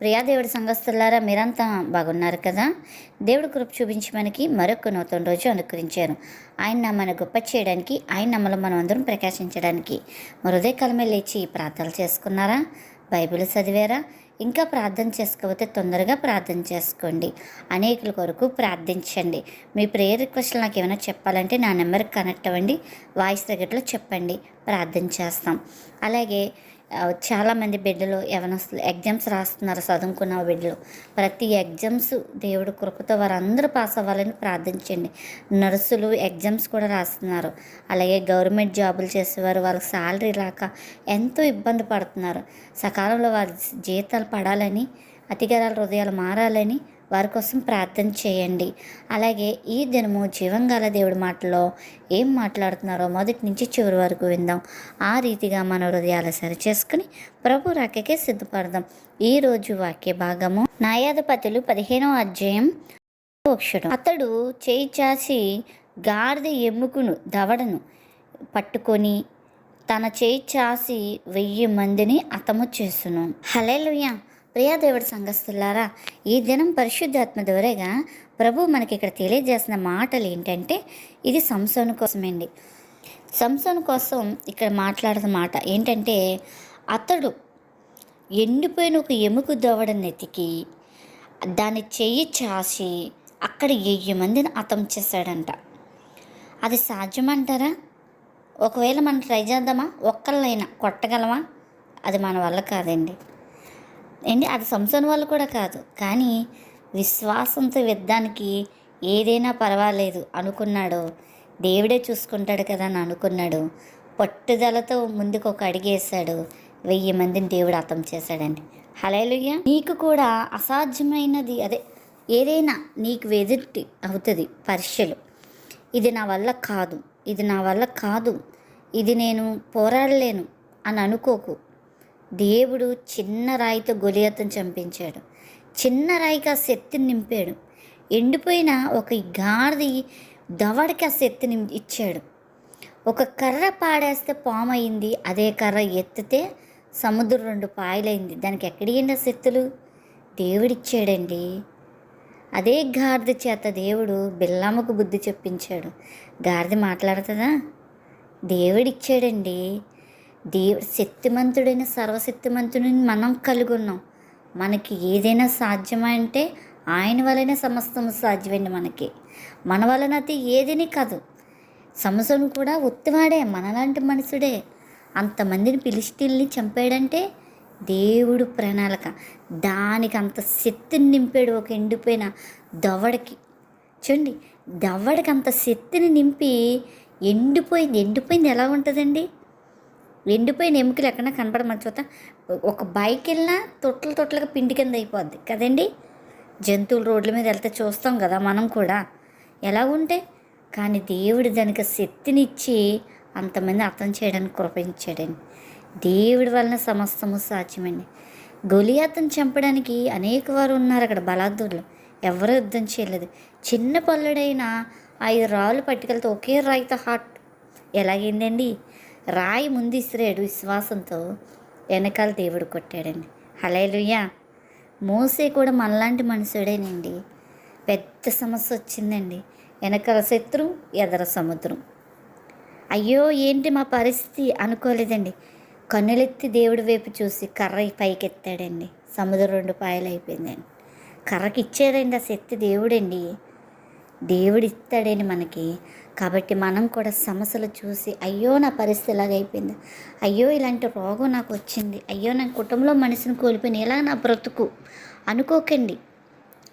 ప్రియా దేవుడి సంగస్తులారా మీరంతా బాగున్నారు కదా? దేవుడు కృప చూపించి మనకి మరొక నూతన రోజు అనుకరించారు ఆయన మన గొప్ప చేయడానికి ఆయన నమ్మలు మనం అందరం ప్రకాశించడానికి మరుదే కాలమే లేచి ప్రార్థనలు చేసుకున్నారా? బైబిల్ చదివారా? ఇంకా ప్రార్థన చేసుకోకపోతే తొందరగా ప్రార్థన చేసుకోండి. అనేకుల కొరకు ప్రార్థించండి. మీ ప్రేయర్ రిక్వెస్ట్లు నాకు ఏమైనా చెప్పాలంటే నా నెంబర్కి కనెక్ట్ అవ్వండి. వాయిస్ తగ్గట్లో చెప్పండి. ప్రార్థన చేస్తాం. అలాగే చాలామంది బిడ్డలు యవనస్తులు ఎగ్జామ్స్ రాస్తున్నారు? చదువుకున్న బిడ్డలు. ప్రతి ఎగ్జామ్స్ దేవుడు కృపతో వారందరూ పాస్ అవ్వాలని ప్రార్థించండి. నర్సులు ఎగ్జామ్స్ కూడా రాస్తున్నారు. అలాగే గవర్నమెంట్ జాబులు చేసేవారు వాళ్ళకి శాలరీ రాక ఎంతో ఇబ్బంది పడుతున్నారు. సకాలంలో వారి జీతాలు పడాలని అతిగరాల హృదయాలు మారాలని వారి కోసం ప్రార్థన చేయండి. అలాగే ఈ దినము జీవంగాల దేవుడి మాటలో ఏం మాట్లాడుతున్నారో మొదటి నుంచి చివరి వరకు విందాం. ఆ రీతిగా మన హృదయాలు సరి చేసుకుని ప్రభు రాకకే సిద్ధపడదాం. ఈరోజు వాక్య భాగము న్యాయాధిపతులు పదిహేనవ అధ్యాయం అక్షరం అతడు చేయి చాచి గాడిద ఎముకను దవడను పట్టుకొని తన చేయి చాసి వెయ్యి మందిని అతము చేసును. హలేలుయ్య ప్రియాదేవుడి సంఘస్థులారా ఈ దినం పరిశుద్ధాత్మ ద్వారాగా ప్రభు మనకి ఇక్కడ తెలియజేసిన మాటలు ఏంటంటే ఇది సంసోను కోసమండి. సంసోను కోసం ఇక్కడ మాట్లాడిన మాట ఏంటంటే అతడు ఎండిపోయిన ఒక ఎముక దోవడం ఎతికి దాన్ని చెయ్యి చాసి అక్కడ వెయ్యి మందిని అతం చేశాడంట. అది సాధ్యమంటారా? ఒకవేళ మనం ట్రై చేద్దామా? ఒక్కళ్ళైనా కొట్టగలమా? అది మన వల్ల కాదండి. ఏంటి? అది సంసోన్ వాళ్ళు కూడా కాదు. కానీ విశ్వాసంతో విద్దానికి ఏదైనా పర్వాలేదు. అనుకున్నాడు. దేవుడే చూసుకుంటాడు కదా అని అనుకున్నాడు. పట్టుదలతో ముందుకు ఒక అడిగేశాడు. వెయ్యి మందిని దేవుడు అర్థం చేశాడండి. హలేలుయ్య నీకు కూడా అసాధ్యమైనది అదే. ఏదైనా నీకు వెదిట్టి అవుతుంది పరీక్షలు ఇది నా వల్ల కాదు. ఇది నా వల్ల కాదు. ఇది నేను పోరాడలేను అని అనుకోకు. దేవుడు చిన్న రాయితో గొలియతను చంపించాడు. చిన్న రాయికి ఆ శక్తిని నింపాడు. ఎండిపోయిన ఒక గాడిది దవడికి ఆ శక్తిని ఇచ్చాడు. ఒక కర్ర పాడేస్తే పాము అయింది అదే కర్ర ఎత్తితే సముద్రం రెండు పాయలైంది. దానికి ఎక్కడియండి ఆ శక్తులు? దేవుడిచ్చాడండి అదే గాడిద చేత దేవుడు బిల్లమ్మకు బుద్ధి చెప్పించాడు. గాడిద మాట్లాడుతుందా? దేవుడిచ్చాడండి దేవు శక్తిమంతుడైన సర్వశక్తిమంతుడిని మనం కలిగి ఉన్నాం. మనకి ఏదైనా సాధ్యమంటే ఆయన వలన సమస్తము సాధ్యమండి మనకి. మన వలన అది ఏదిని కాదు. సమస్యను కూడా ఒత్తివాడే మనలాంటి మనుషుడే. అంతమందిని పిలిస్టిల్ని చంపాడంటే దేవుడు ప్రణాళిక. దానికి అంత శక్తిని నింపాడు ఒక ఎండిపోయిన దవడకి. చూడండి దవడకి అంత శక్తిని నింపి ఎండిపోయింది. ఎండిపోయింది ఎలా ఉంటుందండి? ఎండిపోయిన ఎముకలు ఎక్కడ కనపడమని చూత ఒక బైక్ వెళ్ళినా తొట్టలు తొట్టలుగా పిండి కింద అయిపోద్ది. కదండి? జంతువులు రోడ్ల మీద వెళ్తే చూస్తాం కదా మనం కూడా. ఎలా ఉంటే? కానీ దేవుడు దానికి శక్తినిచ్చి అంతమంది అర్థం చేయడానికి కృపించాడండి. దేవుడి వలన సమస్తము సాధ్యమండి. గొలియాతను చంపడానికి అనేక వారు ఉన్నారు అక్కడ బలాదులు ఎవరు యుద్ధం చేయలేదు. చిన్న పల్లుడైన ఐదు రాళ్ళు పట్టుకెళ్తే ఒకే రాయితో హాట్. ఎలాగైందండి? రాయి ముందిసిరాడు విశ్వాసంతో వెనకాల దేవుడు కొట్టాడండి. హలేలుయ్యా మోసే కూడా మనలాంటి మనుషుడేనండి. పెద్ద సమస్య వచ్చిందండి. వెనకాల శత్రు ఎదర సముద్రం. అయ్యో ఏంటి మా పరిస్థితి? అనుకోలేదండి. కన్నులెత్తి దేవుడి వైపు చూసి కర్ర పైకెత్తాడండి. సముద్రం రెండు పాయలు అయిపోయిందండి. కర్రకి ఇచ్చాడండి ఆ శక్తి దేవుడండి. దేవుడిస్తాడని మనకి. కాబట్టి మనం కూడా సమస్యలు చూసి అయ్యో నా పరిస్థితి ఇలాగైపోయింది. అయ్యో ఇలాంటి రోగం నాకు వచ్చింది. అయ్యో నా కుటుంబంలో మనిషిని కోల్పోయిన ఇలా నా బ్రతుకు? అనుకోకండి.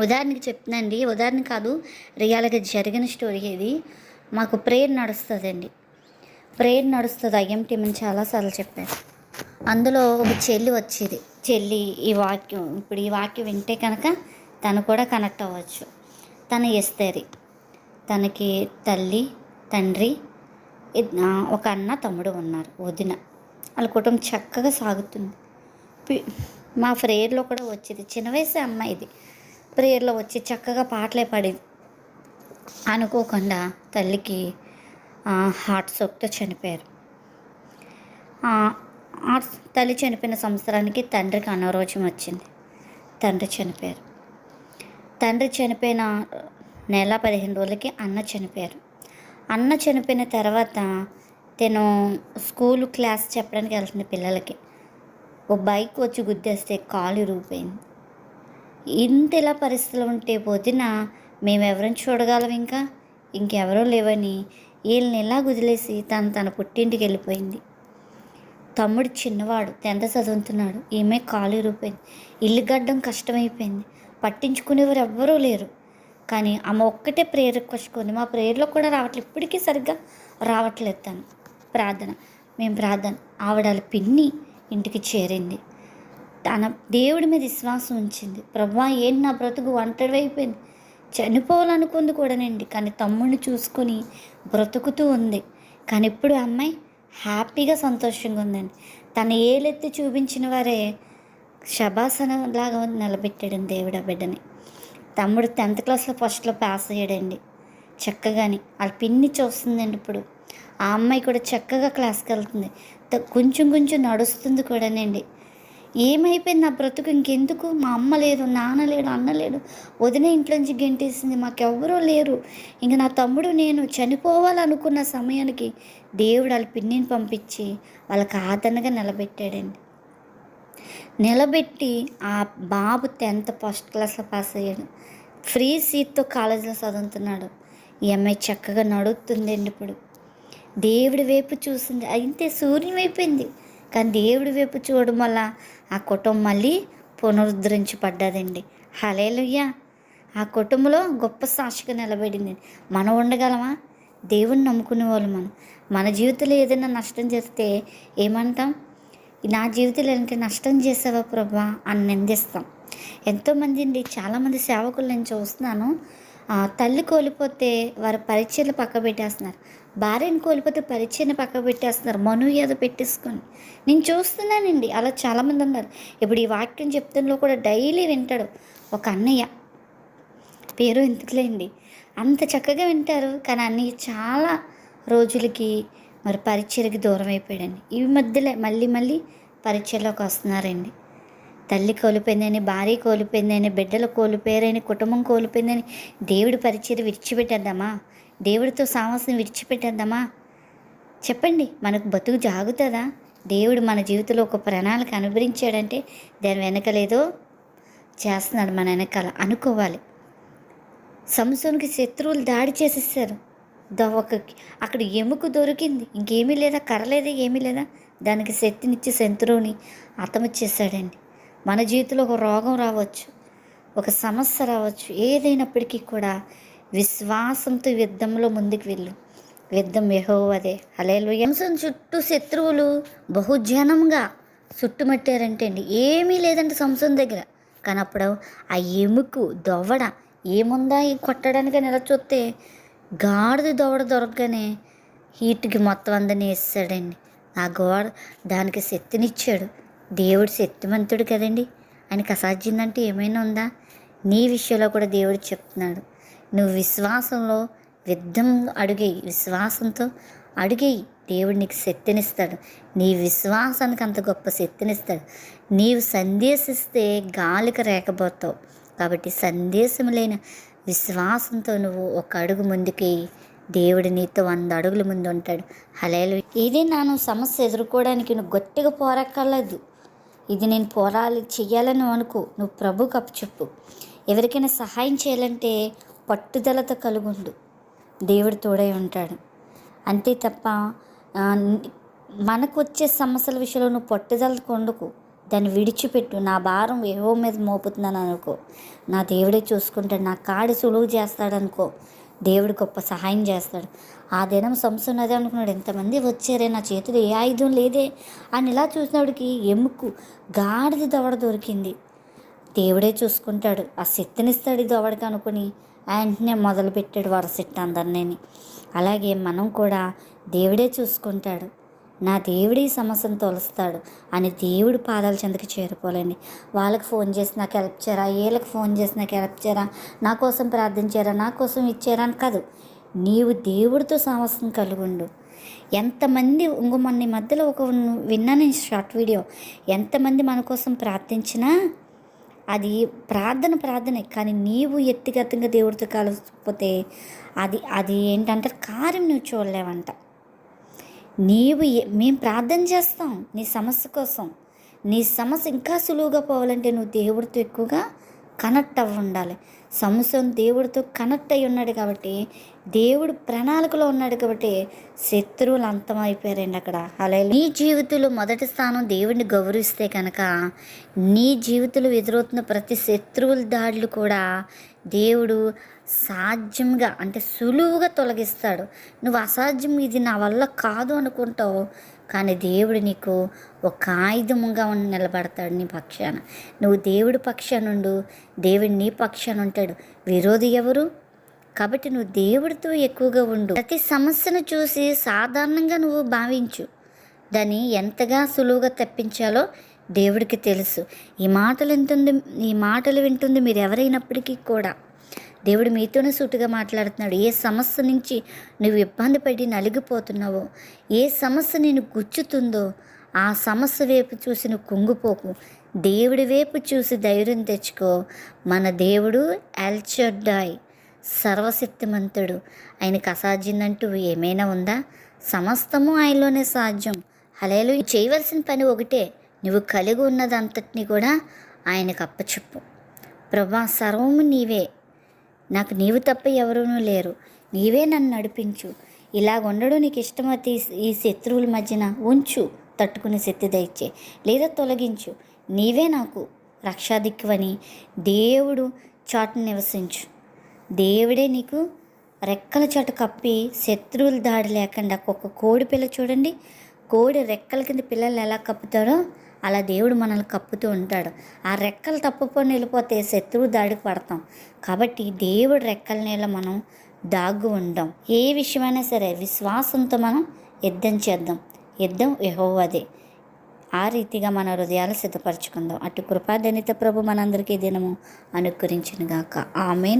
ఉదాహరణకి చెప్తున్నాండి ఉదాహరణ కాదు రియాల్గా జరిగిన స్టోరీ ఇది. మాకు ప్రేయర్ నడుస్తుందండి. ప్రేయర్ నడుస్తుంది. ఐఎం మనం చాలాసార్లు చెప్పారు అందులో ఒక చెల్లి వచ్చేది. చెల్లి ఈ వాక్యం ఇప్పుడు ఈ వాక్యం వింటే కనుక తను కూడా కనెక్ట్ అవ్వచ్చు. తన ఎస్తేరి. తనకి తల్లి తండ్రి ఒక అన్న తమ్ముడు ఉన్నారు వదిన. వాళ్ళ కుటుంబం చక్కగా సాగుతుంది. మా ప్రేయర్లో కూడా వచ్చేది. చిన్న వయసు అమ్మాయిది ప్రేయర్లో వచ్చి చక్కగా పాటలే పడేది. అనుకోకుండా తల్లికి హార్ట్ సోక్తో చనిపోయారు. తల్లి చనిపోయిన సంవత్సరానికి తండ్రికి అనారోగ్యం వచ్చింది. తండ్రి చనిపోయారు. తండ్రి చనిపోయిన నెల పదిహేను రోజులకి అన్న చనిపోయారు. అన్న చనిపోయిన తర్వాత తను స్కూల్ క్లాస్ చెప్పడానికి వెళ్తుంది పిల్లలకి ఓ బైక్ వచ్చి గుద్దేస్తే కాలు ఇరిగిపోయింది. ఇంత ఇలా పరిస్థితులు ఉంటే పొద్దున మేము ఎవరిని చూడగలం ఇంకా? ఇంకెవరో లేవని వీళ్ళని ఇలా గుదిలేసి తను తన పుట్టింటికి వెళ్ళిపోయింది. తమ్ముడు చిన్నవాడు టెన్త్ చదువుతున్నాడు ఈమె కాలు ఇరిగిపోయింది. ఇల్లు గడ్డం కష్టమైపోయింది. పట్టించుకునేవారు ఎవ్వరూ లేరు. కానీ ఆమె ఒక్కటే ప్రేయర్ రిక్వెస్ట్ కొంది మా ప్రేయర్లో కూడా రావట్లేదు ఇప్పటికీ సరిగ్గా రావట్లేదు తను. ప్రార్థన. మేము ప్రార్థన. ఆవిడాల పిన్ని ఇంటికి చేరింది. తన దేవుడి మీద విశ్వాసం ఉంచింది. ప్రభా ఏంటి నా బ్రతుకు ఒంటరి అయిపోయింది. చనిపోవాలనుకుంది కూడానండి. కానీ తమ్ముడిని చూసుకొని బ్రతుకుతూ ఉంది. కానీ ఇప్పుడు ఆ అమ్మాయి హ్యాపీగా సంతోషంగా ఉందండి. తన ఏలెత్తి చూపించిన వారే శబాసనలాగా నిలబెట్టాడండి దేవుడు ఆ బిడ్డని. తమ్ముడు టెన్త్ క్లాస్లో ఫస్ట్లో పాస్ అయ్యాడండి. చక్కగాని వాళ్ళ పిన్ని చూస్తుందండి ఇప్పుడు. ఆ అమ్మాయి కూడా చక్కగా క్లాస్కి వెళ్తుంది. కొంచెం కొంచెం నడుస్తుంది కూడానండి. ఏమైపోయింది నా బ్రతుకు? ఇంకెందుకు? మా అమ్మ లేదు నాన్న లేడు అన్న లేడు. వదిన ఇంట్లోంచి గెంటేసింది. మాకెవ్వరూ లేరు. ఇంక నా తమ్ముడు నేను చనిపోవాలనుకున్న సమయానికి దేవుడు వాళ్ళ పిన్నిని పంపించి వాళ్ళకి ఆదరణగా నిలబెట్టాడండి. నిలబెట్టి ఆ బాబు టెన్త్ ఫస్ట్ క్లాస్లో పాస్ అయ్యాడు. ఫ్రీ సీట్తో కాలేజీలో చదువుతున్నాడు. ఈ అమ్మాయి చక్కగా నడుస్తుందండి ఇప్పుడు. దేవుడి వైపు చూసింది. అయితే సూర్యుని వైపోయింది కానీ దేవుడి వైపు చూడడం వల్ల ఆ కుటుంబం మళ్ళీ పునరుద్ధరించబడ్డదండి. హలేలుయ్యా ఆ కుటుంబంలో గొప్ప సాక్షిగా నిలబడింది. మనం ఉండగలమా? దేవుణ్ణి నమ్ముకునే వాళ్ళు మనం. మన జీవితంలో ఏదైనా నష్టం చేస్తే ఏమంటాం? నా జీవితంలో ఏంటి నష్టం చేసావా ప్రభా అని నిందిస్తాం. ఎంతోమంది అండి చాలామంది సేవకులు నేను చూస్తున్నాను. ఆ, తల్లి కోల్పోతే వారి పరీక్షలు పక్క పెట్టేస్తున్నారు భార్యను కోల్పోతే పరీక్షని పక్క పెట్టేస్తున్నారు మను ఏదో పెట్టేసుకొని. నేను చూస్తున్నానండి అలా చాలామంది ఉన్నారు ఇప్పుడు ఈ వాక్యం చెప్తున్నలో కూడా డైలీ వింటాడు ఒక అన్నయ్య. పేరు ఎందుకులేండి? అంత చక్కగా వింటారు. కానీ అన్నయ్య చాలా రోజులకి మరి పరిచయకి దూరం అయిపోయాడండి. ఈ మధ్యలో మళ్ళీ మళ్ళీ పరిచయలోకి వస్తున్నారండి. తల్లి కోల్పోయిందని భార్య కోల్పోయిందని బిడ్డలు కోల్పోయారని కుటుంబం కోల్పోయిందని దేవుడి పరిచయం విడిచిపెట్టేద్దామా? దేవుడితో సాహసం విడిచిపెట్టేద్దామా? చెప్పండి మనకు బతుకు జాగుతుందా? దేవుడు మన జీవితంలో ఒక ప్రణాళిక అనుభవించాడంటే దాని వెనకలేదో చేస్తున్నాడు మన వెనకాల. అనుకోవాలి. సంసోనికి శత్రువులు దాడి చేసేసారు ద- ఒక అక్కడ ఎముక దొరికింది. ఇంకేమీ లేదా? కర్ర లేదా ఏమీ లేదా? దానికి శక్తినిచ్చి శంత్రువుని చేశాడండి మన జీవితంలో ఒక రోగం రావచ్చు. ఒక సమస్య రావచ్చు. ఏదైనప్పటికీ కూడా విశ్వాసంతో యుద్ధంలో ముందుకు వెళ్ళు. యుద్ధం యహోవదే. అలేలు యంసం చుట్టూ శత్రువులు బహుజనంగా చుట్టుమట్టారంటే అండి ఏమీ లేదంటే సంసం దగ్గర. కానీ అప్పుడు ఆ ఎముకు దొవ్వడ ఏముందా? ఈ కొట్టడానికి నెల చూస్తే గాడిద దవడ దొరకగానే హీట్కి మొత్తం అందరిని వేసాడండి ఆ గోడ దానికి శక్తినిచ్చాడు. దేవుడు శక్తిమంతుడు కదండి. ఆయనకు అసాధ్యందంటే ఏమైనా ఉందా? నీ విషయంలో కూడా దేవుడు చెప్తున్నాడు. నువ్వు విశ్వాసంలో యుద్ధం అడిగేయి. విశ్వాసంతో అడిగేయి. దేవుడు నీకు శక్తినిస్తాడు. నీ విశ్వాసానికి అంత గొప్ప శక్తినిస్తాడు. నీవు సందేశిస్తే గాలికి రేకపోతావు కాబట్టి సందేశం లేని విశ్వాసంతో నువ్వు ఒక అడుగు ముందుకి దేవుడు నీతో వంద అడుగుల ముందు ఉంటాడు. హలేలు ఇది నాను సమస్య ఎదుర్కోవడానికి నువ్వు గట్టిగా పోరాక్కర్లేదు. ఇది నేను పోరాలి చెయ్యాలని అనుకో. నువ్వు ప్రభుకు అప్పచెప్పు ఎవరికైనా సహాయం చేయాలంటే పట్టుదలతో కలుగుండు. దేవుడు తోడై ఉంటాడు. అంతే తప్ప మనకు వచ్చే సమస్యల విషయంలో నువ్వు పట్టుదలతో కొండుకు దాన్ని విడిచిపెట్టు నా భారం ఏవో మీద మోపుతున్నాను అనుకో. నా దేవుడే చూసుకుంటాడు నా కాడి సులువు చేస్తాడనుకో దేవుడు గొప్ప సహాయం చేస్తాడు. ఆ దినం సంసున్నది అనుకున్నాడు ఎంతమంది వచ్చారే నా చేతిలో ఏ ఆయుధం లేదే? అని ఇలా చూసినప్పటికి ఎముకు గాడిద దవడ దొరికింది. దేవుడే చూసుకుంటాడు ఆ శక్తినిస్తాడు ఇది దవడకి అనుకుని వెంటనే మొదలుపెట్టాడు వరసెట్ అందరినీ అలాగే మనం కూడా దేవుడే చూసుకుంటాడు. నా దేవుడి సమస్యను తొలుస్తాడు అని దేవుడు పాదాల చెందుకు చేరిపోలేండి వాళ్ళకి ఫోన్ చేసి నాకు హెల్ప్ చేయరా? వీళ్ళకి ఫోన్ చేసి నాకు హెల్ప్ చేయరా? నా కోసం ప్రార్థించారా నా కోసం ఇచ్చారా అని కాదు. నీవు దేవుడితో సమస్యను కలిగి ఉండు. ఎంతమంది ఇంకో మన మధ్యలో ఒక విన్నాను నేను షార్ట్ వీడియో. ఎంతమంది మన కోసం ప్రార్థించినా అది ప్రార్థన ప్రార్థనే. కానీ నీవు వ్యక్తిగతంగా దేవుడితో కలిసిపోతే అది అది ఏంటంటే కార్యం నువ్వు చూడలేవంట. నీవు ఏ- మేము ప్రార్థన చేస్తాం నీ సమస్య కోసం. నీ సమస్య ఇంకా సులువుగా పోవాలంటే నువ్వు దేవుడితో ఎక్కువగా కనెక్ట్ అవ్వ ఉండాలి. సంసం దేవుడితో కనెక్ట్ అయి ఉన్నాడు కాబట్టి దేవుడు ప్రణాళికలో ఉన్నాడు కాబట్టి శత్రువులు అంతమైపోయారండి అక్కడ. అలా నీ జీవితంలో మొదటి స్థానం దేవుడిని గౌరవిస్తే కనుక నీ జీవితంలో ఎదురవుతున్న ప్రతి శత్రువుల దాడులు కూడా దేవుడు సాధ్యంగా అంటే సులువుగా తొలగిస్తాడు. నువ్వు అసాధ్యం ఇది నా వల్ల కాదు అనుకుంటావు. కానీ దేవుడు నీకు ఒక ఆయుధముగా ఉండి నిలబడతాడు నీ పక్షాన. నువ్వు దేవుడి పక్షానుండు దేవుడు నీ పక్షాన ఉంటాడు. విరోధి ఎవరు? కాబట్టి నువ్వు దేవుడితో ఎక్కువగా ఉండు. ప్రతి సమస్యను చూసి సాధారణంగా నువ్వు భావించు. దాన్ని ఎంతగా సులువుగా తప్పించాలో దేవుడికి తెలుసు. ఈ మాటలు వింటుంది ఈ మాటలు వింటుంది మీరు ఎవరైనప్పటికీ కూడా. దేవుడు మీతోనే సూటుగా మాట్లాడుతున్నాడు. ఏ సమస్య నుంచి నువ్వు ఇబ్బంది పడి నలిగిపోతున్నావో ఏ సమస్య నేను గుచ్చుతుందో ఆ సమస్య వైపు చూసి నువ్వు కుంగిపోకు. దేవుడి వైపు చూసి ధైర్యం తెచ్చుకో. మన దేవుడు ఎల్చడ్డాయ్ సర్వశక్తిమంతుడు. ఆయనకు అసాధ్యందంటూ ఏమైనా ఉందా? సమస్తము ఆయనలోనే సాధ్యం. హలేలు చేయవలసిన పని ఒకటే. నువ్వు కలిగి ఉన్నదంతటిని కూడా ఆయనకు అప్పచెప్పు. ప్రభా సర్వము నీవే. నాకు నీవు తప్ప ఎవరూనూ లేరు. నీవే నన్ను నడిపించు. ఇలాగ నీకు ఇష్టమైతే ఈ- శత్రువుల మధ్యన ఉంచు తట్టుకునే శక్తి దయచే లేదా తొలగించు. నీవే నాకు రక్షాదిక్కువని దేవుడు చాటు నివసించు. దేవుడే నీకు రెక్కల చాటు కప్పి శత్రువుల దాడి లేకుండా ఒక కోడి పిల్ల చూడండి. కోడి రెక్కల కింద పిల్లలు ఎలా కప్పుతారో అలా దేవుడు మనల్ని కప్పుతూ ఉంటాడు. ఆ రెక్కలు తప్పుకొని వెళ్ళిపోతే శత్రువు దాడికి పడతాం. కాబట్టి దేవుడు రెక్కల నీళ్ళ మనం దాగ్గు ఉండం. ఏ విషయమైనా సరే విశ్వాసంతో మనం యుద్ధం చేద్దాం. యుద్ధం యహోవదే. ఆ రీతిగా మన హృదయాలు సిద్ధపరచుకుందాం. అటు కృపాదనిత ప్రభు మనందరికీ దినము అనుకరించినగాక ఆమెన్.